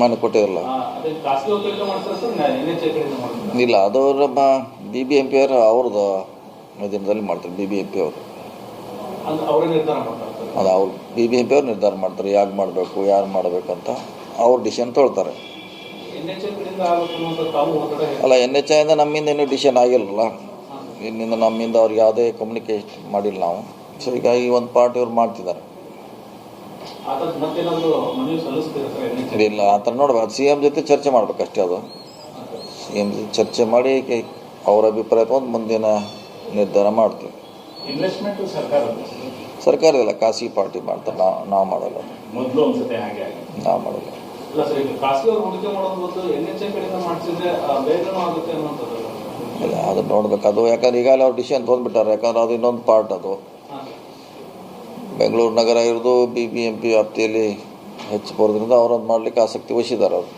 ಮನೆ ಕೊಟ್ಟಿರಲ್ಲ ಇಲ್ಲ ಅದು ನಮ್ಮ ಬಿ ಬಿ ಎಂ ಪಿ ಅವರು ಅವ್ರದ್ದು ಮಾಧ್ಯಮದಲ್ಲಿ ಮಾಡ್ತಾರೆ ಬಿ ಬಿ ಎಂ ಪಿ ಅವರು. ಅದು ಅವರೇ ಬಿ ಬಿ ಎಂ ಪಿ ಅವ್ರು ನಿರ್ಧಾರ ಮಾಡ್ತಾರೆ ಯಾಕೆ ಮಾಡಬೇಕು ಯಾರು ಮಾಡಬೇಕಂತ ಅವ್ರು ಡಿಸಿಷನ್ ತೊಳ್ತಾರೆ. ಅಲ್ಲ ಎನ್ ಎಚ್ ಐಯಿಂದ ನಮ್ಮಿಂದ ಇನ್ನೂ ಡಿಸಿಷನ್ ಆಗಿಲ್ಲಲ್ಲ? ಇನ್ನಿಂದ ನಮ್ಮಿಂದ ಅವ್ರಿಗೆ ಯಾವುದೇ ಕಮ್ಯುನಿಕೇಟ್ ಮಾಡಿಲ್ಲ ನಾವು. ಸೊ ಹೀಗಾಗಿ ಒಂದು ಪಾರ್ಟಿ ಅವ್ರು ಮಾಡ್ತಿದ್ದಾರೆ. ಇಲ್ಲ ಆ ಥರ ನೋಡ್ಬೇಕು ಸಿ ಎಂ ಜೊತೆ ಚರ್ಚೆ ಮಾಡ್ಬೇಕಷ್ಟೇ ಅದು. ಸಿ ಎಂ ಜೊತೆ ಚರ್ಚೆ ಮಾಡಿ ಕೆ- ಅವ್ರ ಅಭಿಪ್ರಾಯ ತಗೊಂಡು ಮುಂದಿನ ನಿರ್ಧಾರ ಮಾಡ್ತೀವಿ. ಸರ್ಕಾರ ಸರ್ಕಾರದಲ್ಲ ಖಾಸಗಿ ಪಾರ್ಟಿ ಮಾಡ್ತಾರೆ. ನಾವು ನಾವು ಮಾಡಲ್ಲ. ನಾವು ಮಾಡಲ್ಲ. ಇಲ್ಲ ಇಲ್ಲ ಅದು ನೋಡ್ಬೇಕು. ಅದು ಯಾಕಂದ್ರೆ ಈಗಾಗಲೇ ಅವ್ರು ಡಿಸಿಷನ್ ತೊಗೊಂಡ್ಬಿಟ್ಟಾರೆ. ಯಾಕಂದ್ರೆ ಅದು ಇನ್ನೊಂದು ಪಾರ್ಟ್ ಅದು. ಬೆಂಗಳೂರು ನಗರ ಇರೋದು ಬಿ ಬಿ ಎಂ ಪಿ ವ್ಯಾಪ್ತಿಯಲ್ಲಿ ಹೆಚ್ಚು ಬರೋದ್ರಿಂದ ಅವರೊಂದು ಮಾಡಲಿಕ್ಕೆ ಆಸಕ್ತಿ ವಹಿಸಿದ್ದಾರೆ ಅವರು.